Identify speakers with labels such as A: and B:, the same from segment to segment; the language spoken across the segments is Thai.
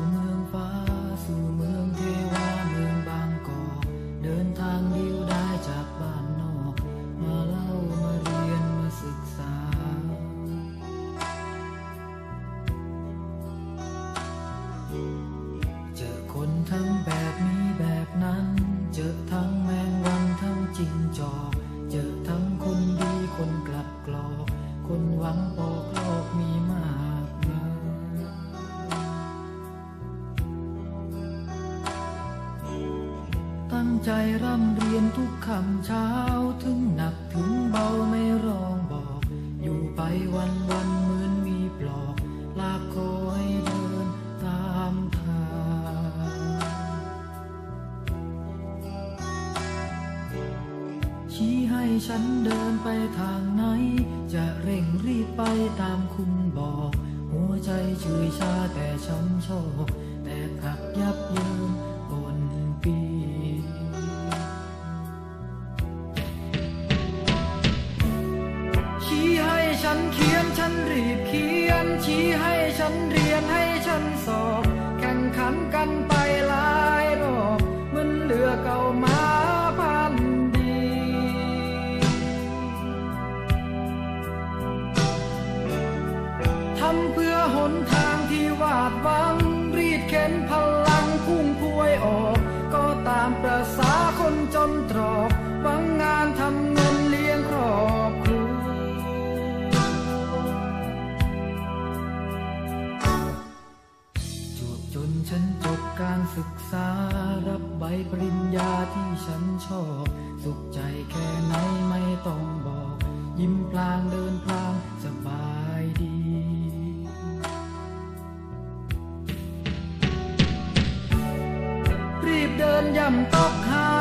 A: summer. ใจร่ำเรียนทุกคำเช้าถึงหนักถึงเบาไม่ร้องบอก อยู่ไปวันวันเหมือนมีปลอกลากคอให้เดินตามทางชี้ให้ฉันเดินไปทางไหน จะเร่งรีบไปตามคุณบอก หัวใจเฉยชาแต่ช้ำโชคแต่หักยับเยิน ชี้ให้ฉันเรียนให้ฉันสอบ แข่งขันกันไปหลายรอบเหมันเรือเก่ามาพันดี ทำเพื่อหนทางที่วาดหวัง ฉันจบการศึกษา รับใบปริญญาที่ฉันชอบ สุขใจแค่ไหนไม่ต้องบอก ยิ้มพลางเดินพลางสบายดี รีบเดินย่ำตอกหา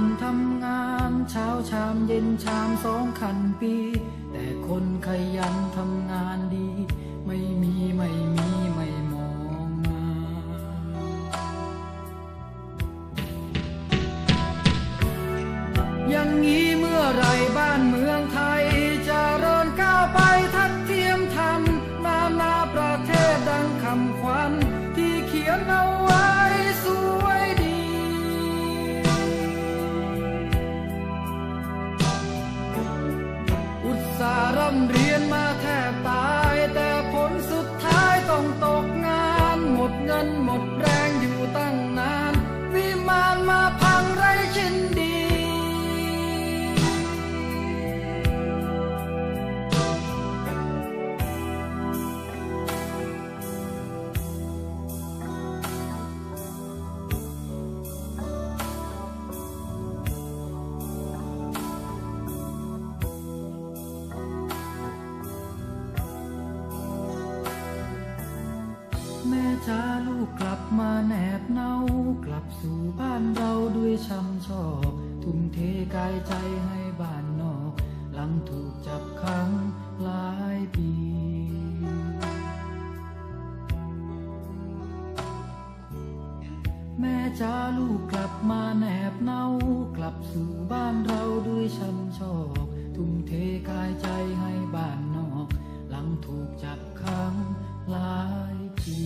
A: คนทำงานเช้าชามเย็นชามสองคันปี แต่คนขยันทำงานดี ไม่มีไม่มีไม่มองมา อย่างนี้เมื่อไรบ้านเมือง แม่จ้าลูกกลับมาแนบเนากลับสู่บ้านเราด้วยช้ำชอบทุ่มเทกายใจให้บ้านนอก หลังถูกจับขังหลายปีแม่จ้าลูกกลับมาแนบเนากลับสู่บ้านเราด้วยช้ำชอกทุ่มเทกายใจให้บ้าน ถูกจับขังหลายคื